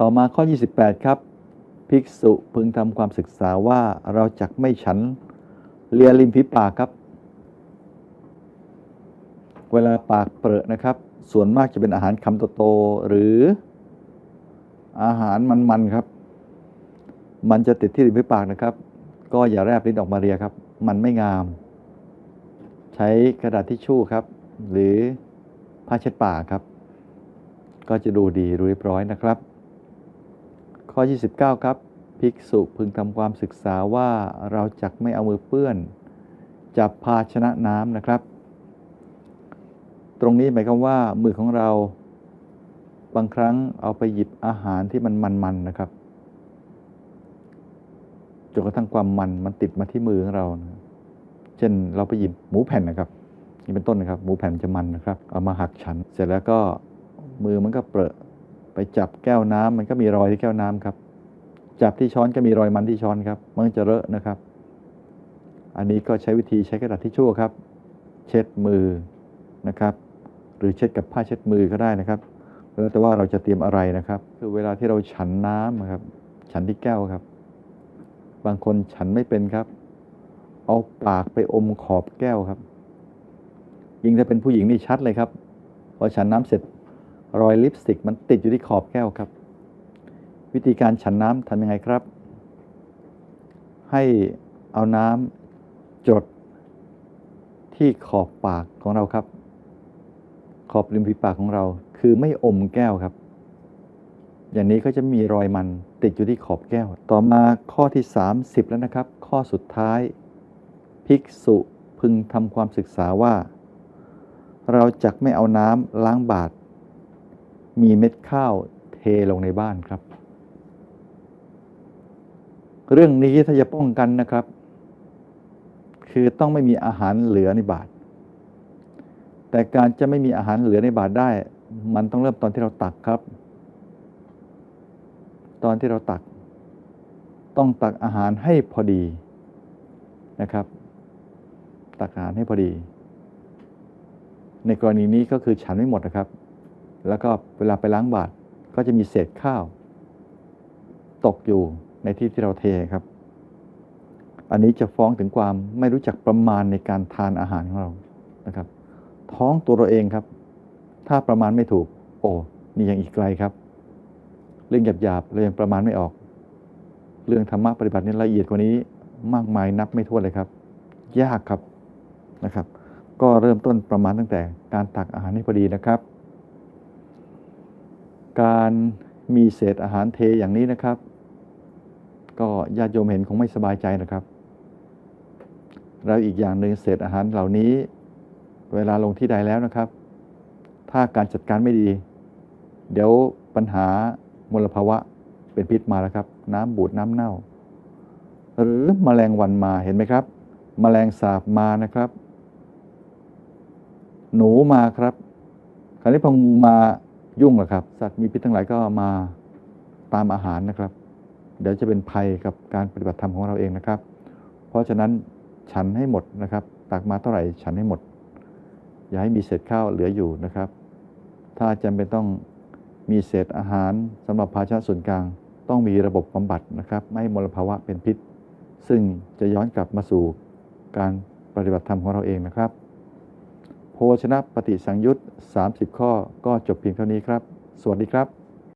ต่อมาข้อ 28 ครับ ภิกษุพึงทำความศึกษาว่าเราจักไม่ฉันเลียริมฝีปากครับ เวลาปากเปรอะนะครับ ส่วนมากจะเป็นอาหารคำโตๆหรืออาหารมันๆครับ มันจะติดที่ริมฝีปากนะครับ ก็อย่าแรบลิ้นออกมาเรียครับ มันไม่งาม ใช้กระดาษทิชชู่ครับ หรือผ้าเช็ดปากครับ ก็จะดูดีดูเรียบร้อยนะครับ ข้อ 29 ครับ ภิกษุพึงทำความศึกษาว่าเราจักไม่เอามือเปื้อน จับภาชนะน้ำนะครับ ตรงนี้หมายความว่ามือของเราบางครั้งเอาไปหยิบอาหารที่มันมันๆนะครับจนกระทั่งความมันมันติดมาที่มือของเรานะเช่นเราไปหยิบหมูแผ่นนะครับนี่เป็นต้นนะครับ หมูแผ่นจะมันนะครับ เอามาหักฉัน เสร็จแล้วก็มือมันก็เปรอะ ไปจับแก้วน้ำมันก็มีรอยที่แก้วน้ำครับ จับที่ช้อนก็มีรอยมันที่ช้อนครับมันจะเลอะนะครับ อันนี้ก็ใช้วิธีใช้กระดาษทิชชู่ครับ เช็ดมือนะครับ หรือเช็ดกับผ้าเช็ดมือก็ได้นะครับ แล้วแต่ว่าเราจะเตรียมอะไรนะครับ คือเวลาที่เราฉันน้ำครับ ฉันที่แก้วครับ บางคนฉันไม่เป็นครับ เอาปากไปอมขอบแก้วครับ ยิ่งถ้าเป็นผู้หญิงนี่ชัดเลยครับพอฉันน้ำเสร็จ รอยลิปสติกมันติดอยู่ที่ขอบแก้วครับ วิธีการฉันน้ำทำยังไงครับ ให้เอาน้ำจดที่ขอบปากของเราครับ ขอบริมฝีปากของเรา คือไม่อมแก้วครับ อย่างนี้ก็จะมีรอยมันติดอยู่ที่ขอบแก้ว ต่อมาข้อที่ 30 แล้วนะครับ ข้อสุดท้าย ภิกษุพึงทำความศึกษาว่า เราจักไม่เอาน้ำล้างบาตร มีเม็ดข้าวเทลงในบ้านครับ เรื่องนี้ถ้าจะป้องกันนะครับ คือต้องไม่มีอาหารเหลือในบาตรแต่การจะไม่มีอาหารเหลือในบาตรได้ มันต้องเริ่มตอนที่เราตักครับ ตอนที่เราตัก ต้องตักอาหารให้พอดีนะครับ ตักอาหารให้พอดี ในกรณีนี้ก็คือฉันไม่หมดนะครับ แล้วก็เวลาไปล้างบาตรก็จะมีเศษข้าว ตกอยู่ในที่ที่เราเทครับ อันนี้จะฟ้องถึงความไม่รู้จักประมาณในการทานอาหารของเรานะครับ ท้องตัวเราเองครับ ถ้าประมาณไม่ถูก โอ้นี่ยังอีกไกลครับ เรื่องหยาบๆเรายังประมาณไม่ออก เรื่องธรรมะปฏิบัตินี่ละเอียดกว่านี้มากมายนับไม่ถ้วนเลยครับ ยากครับนะครับ ก็เริ่มต้นประมาณตั้งแต่การตักอาหารให้พอดีนะครับ การมีเศษอาหารเทอย่างนี้นะครับ ก็ญาติโยมเห็นคงไม่สบายใจนะครับ แล้วอีกอย่างหนึ่งเศษอาหารเหล่านี้ เวลาลงที่ใดแล้วนะครับ ถ้าการจัดการไม่ดี เดี๋ยวปัญหามลภาวะเป็นพิษมาแล้วครับ น้ำบูดน้ำเน่า หรือมแมลงวันมาเห็นไหมครับมแมลงสาบมานะครับ หนูมาครับ คราวนี้พองูมา ยุ่งแหละครับ สัตว์มีพิษทั้งหลายก็มาตามอาหารนะครับ เดี๋ยวจะเป็นภัยกับการปฏิบัติธรรมของเราเองนะครับ เพราะฉะนั้นฉันให้หมดนะครับ ตักมาเท่าไหร่ฉันให้หมด อย่าให้มีเศษข้าวเหลืออยู่นะครับ ถ้าจำเป็นต้องมีเศษอาหารสำหรับภาชนะส่วนกลาง ต้องมีระบบบำบัดนะครับ ไม่ให้มลภาวะเป็นพิษ ซึ่งจะย้อนกลับมาสู่การปฏิบัติธรรมของเราเองนะครับ ชนะปฏิสังยุต30 ข้อก็จบเพียงเท่านี้ครับ สวัสดีครับ